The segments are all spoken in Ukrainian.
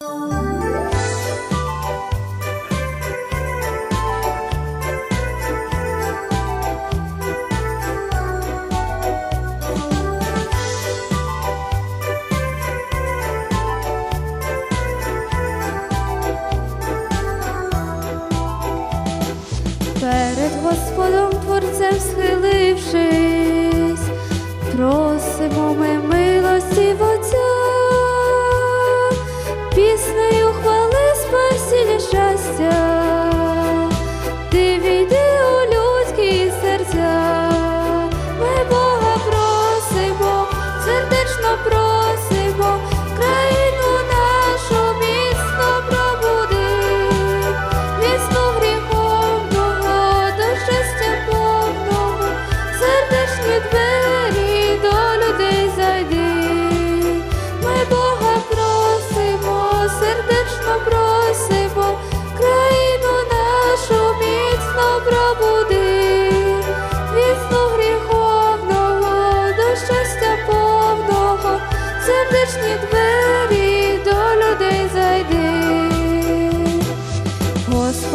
Перед Господом Творцем схилившись, просимо ми мило.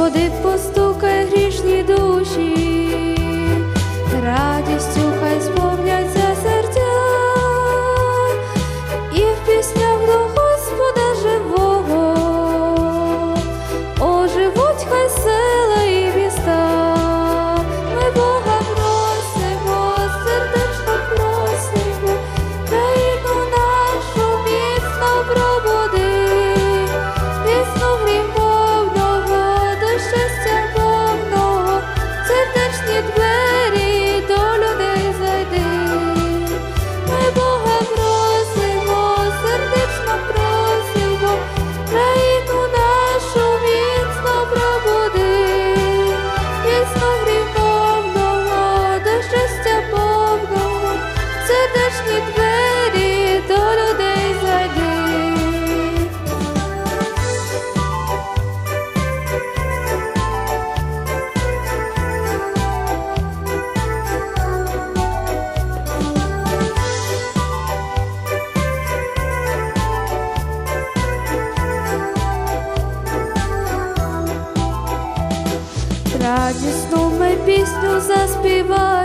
podemos радісну ми пісню заспіваємо.